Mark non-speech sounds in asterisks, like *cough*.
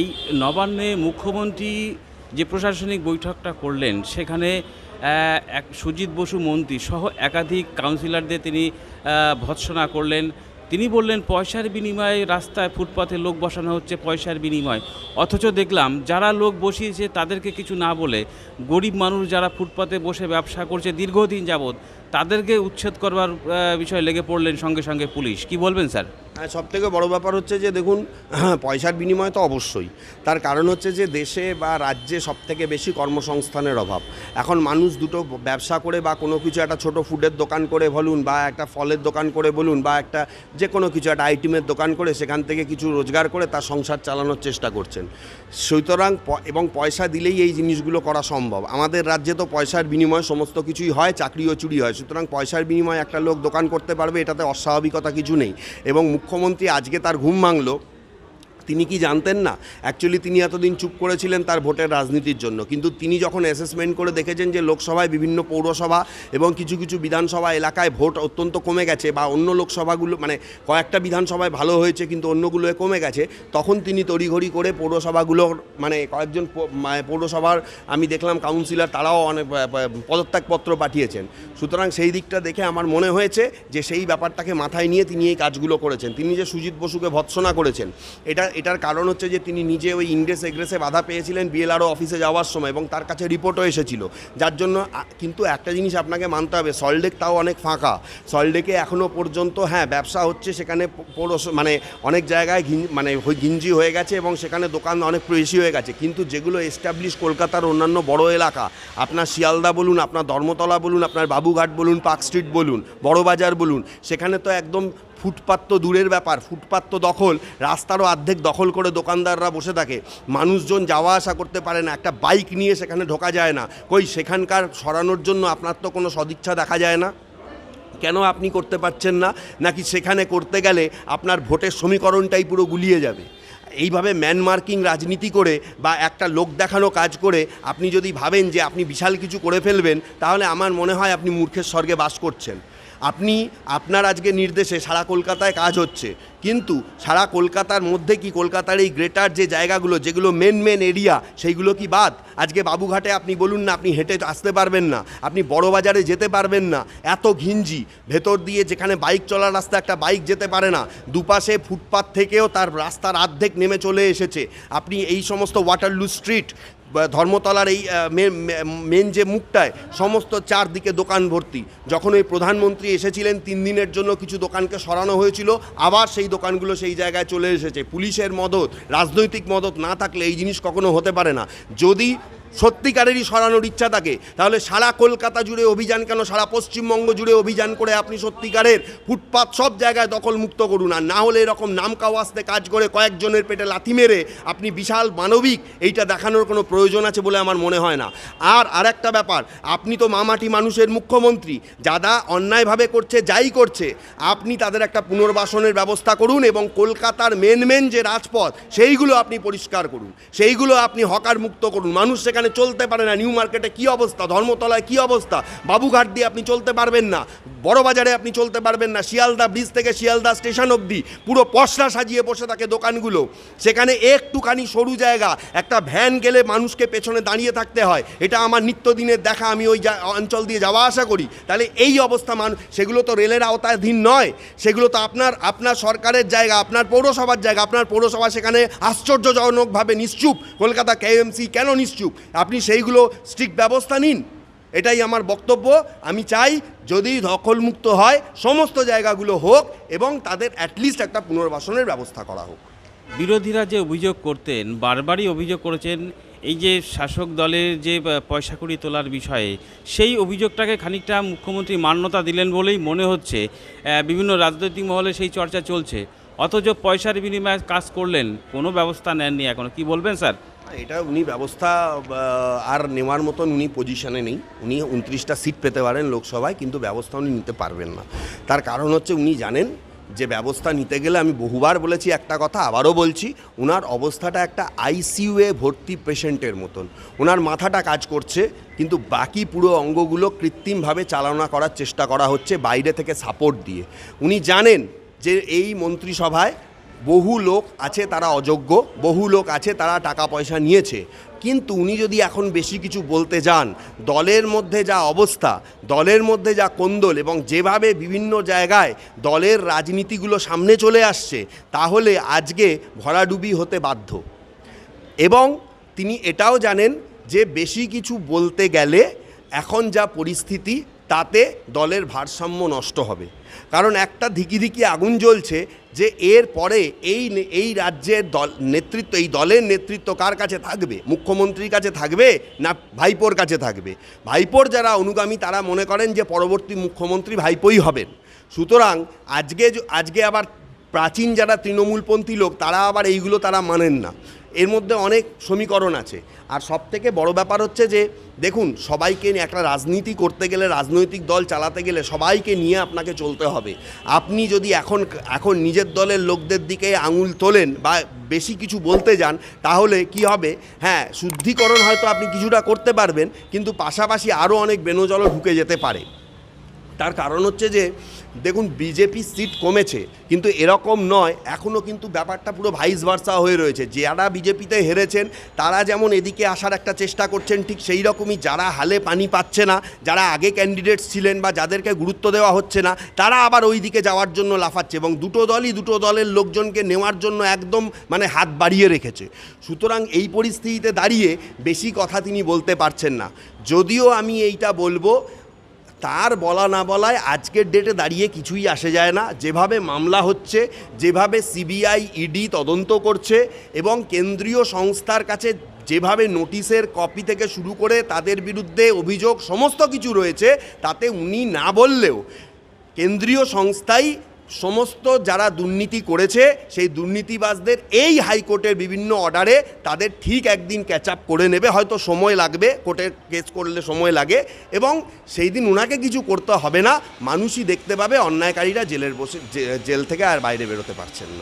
এই নবান্নে মুখ্যমন্ত্রী যে প্রশাসনিক বৈঠকটা করলেন, সেখানে এক সুজিত বসু মন্ত্রী সহ একাধিক কাউন্সিলরদের তিনি ভৎসনা করলেন। তিনি বললেন, পয়সার বিনিময়ে রাস্তায় ফুটপাথে লোক বসানো হচ্ছে পয়সার বিনিময়। অথচ দেখলাম, যারা লোক বসিয়েছে তাদেরকে কিছু না বলে গরিব মানুষ যারা ফুটপাতে বসে ব্যবসা করছে দীর্ঘদিন যাবৎ, তাদেরকে উচ্ছেদ করবার বিষয়ে লেগে পড়লেন সঙ্গে সঙ্গে পুলিশ। কি বলবেন, স্যার? হ্যাঁ সব থেকে বড় ব্যাপার হচ্ছে যে, দেখুন, *clears throat* পয়সার বিনিময় তো অবশ্যই। তার কারণ হচ্ছে যে, দেশে বা রাজ্যে সব থেকে বেশি কর্মসংস্থানের অভাব। এখন মানুষ দুটো ব্যবসা করে বা কোনো কিছু একটা ছোট ফুডের দোকান করে বলুন বা একটা ফলের দোকান করে বলুন বা একটা যে কোনো কিছু, একটা আইটেমের দোকান করে সেখান থেকে কিছু রোজগার করে তার সংসার চালানোর চেষ্টা করছেন। সুতরাং এবং পয়সা দিলেই এই জিনিসগুলো করা সম্ভব। আমাদের রাজ্যে তো পয়সার বিনিময় সমস্ত কিছুই হয় চাকরিও চুরি হয়। সুতরাং পয়সার বিনিময়ে একটা লোক দোকান করতে পারবে, এটাতে অস্বাভাবিকতা কিছু নেই। এবং মুখ্যমন্ত্রী আজকে তার ঘুম ভাঙলো। তিনি কি জানতেন না? অ্যাকচুয়ালি তিনি এতদিন চুপ করেছিলেন তার ভোটের রাজনীতির জন্য। কিন্তু তিনি যখন অ্যাসেসমেন্ট করে দেখেছেন যে লোকসভায় বিভিন্ন পৌরসভা এবং কিছু কিছু বিধানসভা এলাকায় ভোট অত্যন্ত কমে গেছে বা অন্য লোকসভাগুলো মানে কয়েকটা বিধানসভায় ভালো হয়েছে কিন্তু অন্যগুলোয় কমে গেছে, তখন তিনি তড়িঘড়ি করে পৌরসভাগুলোর মানে কয়েকজন মানে পৌরসভার আমি দেখলাম কাউন্সিলর তারাও অনেক পদত্যাগপত্র পাঠিয়েছেন। সুতরাং সেই দিকটা দেখে আমার মনে হয়েছে যে সেই ব্যাপারটাকে মাথায় নিয়ে তিনি এই কাজগুলো করেছেন। তিনি যে সুজিত বসুকে ভৎসনা করেছেন, এটা এটার কারণ হচ্ছে যে তিনি নিজে ওই ইংরেস এগ্রেসে বাধা পেয়েছিলেন বিএলআরও অফিসে যাওয়ার সময় এবং তার কাছে রিপোর্টও এসেছিল। যার জন্য কিন্তু একটা জিনিস আপনাকে মানতে হবে সল্টলেক তাও অনেক ফাঁকা। সল্টলেকে এখনও পর্যন্ত হ্যাঁ ব্যবসা হচ্ছে সেখানে পৌরস মানে অনেক জায়গায় মানে ঘিঞ্জি হয়ে গেছে এবং সেখানে দোকান অনেক বেশি হয়ে গেছে। কিন্তু যেগুলো এস্টাবলিশ কলকাতার অন্যান্য বড় এলাকা, আপনার শিয়ালদা বলুন, আপনার ধর্মতলা বলুন, আপনার বাবুঘাট বলুন, পার্ক স্ট্রিট বলুন, বড়বাজার বলুন, সেখানে তো একদম ফুটপাত তো দূরের ব্যাপার, ফুটপাত তো দখল, রাস্তারও অর্ধেক দখল করে দোকানদাররা বসে থাকে। মানুষজন যাওয়া আসা করতে পারে না, একটা বাইক নিয়ে সেখানে ঢোকা যায় না। কই, সেখানকার সরানোর জন্য আপনার তো কোনো সদিচ্ছা দেখা যায় না? কেন আপনি করতে পারছেন না? নাকি সেখানে করতে গেলে আপনার ভোটের সমীকরণটাই পুরো গুলিয়ে যাবে? এইভাবে ম্যান মার্কিং রাজনীতি করে বা একটা লোক দেখানো কাজ করে আপনি যদি ভাবেন যে আপনি বিশাল কিছু করে ফেলবেন, তাহলে আমার মনে হয় আপনি মূর্খের স্বর্গে বাস করছেন। আপনি, আপনার আজকে নির্দেশে সারা কলকাতায় কাজ হচ্ছে। কিন্তু সারা কলকাতার মধ্যে কি কলকাতার এই গ্রেটার যে জায়গাগুলো, যেগুলো মেন মেন এরিয়া সেইগুলো কি বাদ? আজকে বাবুঘাটে আপনি বলুন না, আপনি হেঁটে আসতে পারবেন না, আপনি বড় বাজারে যেতে পারবেন না, এত ঘিঞ্জি। ভেতর দিয়ে যেখানে বাইক চলার রাস্তা, একটা বাইক যেতে পারে না, দুপাশে ফুটপাথ থেকেও তার রাস্তার অর্ধেক নেমে চলে এসেছে। আপনি এই সমস্ত ওয়াটারলু স্ট্রিট ধর্মতলার এই মেন যে মুখটায় সমস্ত চারদিকে দোকান ভর্তি। যখন ওই প্রধানমন্ত্রী এসেছিলেন, তিন দিনের জন্য কিছু দোকানকে সরানো হয়েছিল, আবার সেই দোকানগুলো সেই জায়গায় চলে এসেছে। পুলিশের মদত, রাজনৈতিক মদত না থাকলে এই জিনিস কখনো হতে পারে না। যদি সত্যিকারেরই সরানোর ইচ্ছা থাকে তাহলে সারা কলকাতা জুড়ে অভিযান কেন? সারা পশ্চিমবঙ্গ জুড়ে অভিযান করে আপনি সত্যিকারের ফুটপাত সব জায়গায় দখল মুক্ত করুন। আর না হলে এরকম নাম কাওয়াজতে কাজ করে কয়েকজনের পেটে লাথি মেরে আপনি বিশাল মানবিক এইটা দেখানোর কোনো প্রয়োজন আছে বলে আমার মনে হয় না। আর আরেকটা ব্যাপার, আপনি তো মামাটি মানুষের মুখ্যমন্ত্রী যারা অন্যায়ভাবে করছে, যাই করছে, আপনি তাদের একটা পুনর্বাসনের ব্যবস্থা করুন এবং কলকাতার মেন মেন যে রাজপথ, সেইগুলো আপনি পরিষ্কার করুন। সেইগুলো আপনি হকার মুক্ত করুন। মানুষ সেখানে চলতে পারে না, নিউ মার্কেটে কী অবস্থা, ধর্মতলায় কী অবস্থা, বাবুঘাট দিয়ে আপনি চলতে পারবেন না বড় বাজারে আপনি চলতে পারবেন না, শিয়ালদা ব্রিজ থেকে শিয়ালদা স্টেশন অবধি পুরো পশরা সাজিয়ে বসে থাকে দোকানগুলো। সেখানে একটুখানি সরু জায়গা, একটা ভ্যান গেলে মানুষকে পেছনে দাঁড়িয়ে থাকতে হয়, এটা আমার নিত্যদিনের দেখা, আমি ওই অঞ্চল দিয়ে যাওয়া আসা করি। তাহলে এই অবস্থা মান সেগুলো তো রেলের আওতাধীন নয়, সেগুলো তো আপনার আপনার সরকারের জায়গা, আপনার পৌরসভার জায়গা, আপনার পৌরসভা সেখানে আশ্চর্যজনকভাবে নিশ্চুপ। কলকাতা কেএমসি কেন নিশ্চুপ? আপনি সেইগুলো স্ট্রিক্ট ব্যবস্থা নিন। এটাই আমার বক্তব্য। আমি চাই যদি দখলমুক্ত হয়, সমস্ত জায়গাগুলো হোক এবং তাদের অ্যাটলিস্ট একটা পুনর্বাসনের ব্যবস্থা করা হোক। বিরোধীরা যে অভিযোগ করতেন, বারবারই অভিযোগ করেছেন, এই যে শাসক দলের যে পয়সা কড়ি তোলার বিষয়ে, সেই অভিযোগটাকে খানিকটা মুখ্যমন্ত্রী মান্যতা দিলেন বলেই মনে হচ্ছে। বিভিন্ন রাজনৈতিক মহলে সেই চর্চা চলছে। অথচ পয়সার বিনিময়ে কাজ করলেন, কোনো ব্যবস্থা নেননি এখনও। কি বলবেন, স্যার? এটা উনি ব্যবস্থা আর নেওয়ার মতন উনি পজিশনে নেই। উনি উনত্রিশটা সিট পেতে পারেন লোকসভায়, কিন্তু ব্যবস্থা উনি নিতে পারবেন না। তার কারণ হচ্ছে উনি জানেন, যে ব্যবস্থা নিতে গেলে আমি বহুবার বলেছি একটা কথা, আবারও বলছি ওনার অবস্থাটা একটা আইসিইউয়ে ভর্তি পেশেন্টের মতন। ওনার মাথাটা কাজ করছে, কিন্তু বাকি পুরো অঙ্গগুলো কৃত্রিমভাবে চালনা করার চেষ্টা করা হচ্ছে, বাইরে থেকে সাপোর্ট দিয়ে। উনি জানেন যে এই মন্ত্রিসভায় বহু লোক আছে তারা অযোগ্য, বহু লোক আছে তারা টাকা পয়সা নিয়েছে। কিন্তু উনি যদি এখন বেশি কিছু বলতে যান, দলের মধ্যে যা অবস্থা, দলের মধ্যে যা কোন্দল এবং যেভাবে বিভিন্ন জায়গায় দলের রাজনীতিগুলো সামনে চলে আসছে, তাহলে আজকে ভরাডুবি হতে বাধ্য। এবং তিনি এটাও জানেন যে বেশি কিছু বলতে গেলে এখন যা পরিস্থিতি তাতে দলের ভারসাম্য নষ্ট হবে। কারণ একটা ধিকি ধিকি আগুন জ্বলছে যে এর পরে এই এই রাজ্যের দল, নেতৃত্ব, এই দলের নেতৃত্ব কার কাছে থাকবে? মুখ্যমন্ত্রীর কাছে থাকবে না ভাইপোর কাছে থাকবে? ভাইপোর যারা অনুগামী, তারা মনে করেন যে পরবর্তী মুখ্যমন্ত্রী ভাইপোই হবেন। সুতরাং আজকে আজকে আবার প্রাচীন যারা তৃণমূলপন্থী লোক, তারা আবার এইগুলো তারা মানেন না। এর মধ্যে অনেক সমীকরণ আছে। আর সব থেকে বড় ব্যাপার হচ্ছে যে, দেখুন, সবাইকে নিয়ে একটা রাজনীতি করতে গেলে, রাজনৈতিক দল চালাতে গেলে সবাইকে নিয়ে আপনাকে চলতে হবে। আপনি যদি এখন এখন নিজের দলের লোকদের দিকে আঙুল তোলেন বা বেশি কিছু বলতে যান, তাহলে কি হবে? হ্যাঁ শুদ্ধিকরণ হয়তো আপনি কিছুটা করতে পারবেন, কিন্তু পাশাপাশি আরও অনেক বেনজলও ঢুকে যেতে পারে। তার কারণ হচ্ছে যে, দেখুন, বিজেপি সিট কমেছে, কিন্তু এরকম নয় এখনও কিন্তু ব্যাপারটা পুরো ভাইস ভার্সা হয়ে রয়েছে। যারা বিজেপিতে হেরেছেন, তারা যেমন এদিকে আসার একটা চেষ্টা করছেন, ঠিক সেই রকমই যারা হালে পানি পাচ্ছে না, যারা আগে ক্যান্ডিডেটস ছিলেন বা যাদেরকে গুরুত্ব দেওয়া হচ্ছে না, তারা আবার ওই দিকে যাওয়ার জন্য লাফাচ্ছে এবং দুটো দলই দুটো দলের লোকজনকে নেওয়ার জন্য একদম মানে হাত বাড়িয়ে রেখেছে। সুতরাং এই পরিস্থিতিতে দাঁড়িয়ে বেশি কথা তিনি বলতে পারছেন না। যদিও আমি এইটা বলব তার বলা না বলায় আজকের ডেটে দাঁড়িয়ে কিছুই আসে যায় না। যেভাবে মামলা হচ্ছে, যেভাবে সিবিআই ইডি তদন্ত করছে এবং কেন্দ্রীয় সংস্থার কাছে যেভাবে নোটিশের কপি থেকে শুরু করে তাদের বিরুদ্ধে অভিযোগ সমস্ত কিছু রয়েছে, তাতে উনি না বললেও কেন্দ্রীয় সংস্থাই সমস্ত যারা দুর্নীতি করেছে, সেই দুর্নীতিবাজদের এই হাইকোর্টের বিভিন্ন অর্ডারে তাদের ঠিক একদিন ক্যাচ আপ করে নেবে। হয়তো সময় লাগবে, কোর্টের কেস করলে সময় লাগে এবং সেই দিন ওনাকে কিছু করতে হবে না। মানুষই দেখতে পাবে, অন্যায়কারীরা জেলের বসে জেল থেকে আর বাইরে বেরোতে পারছেন না।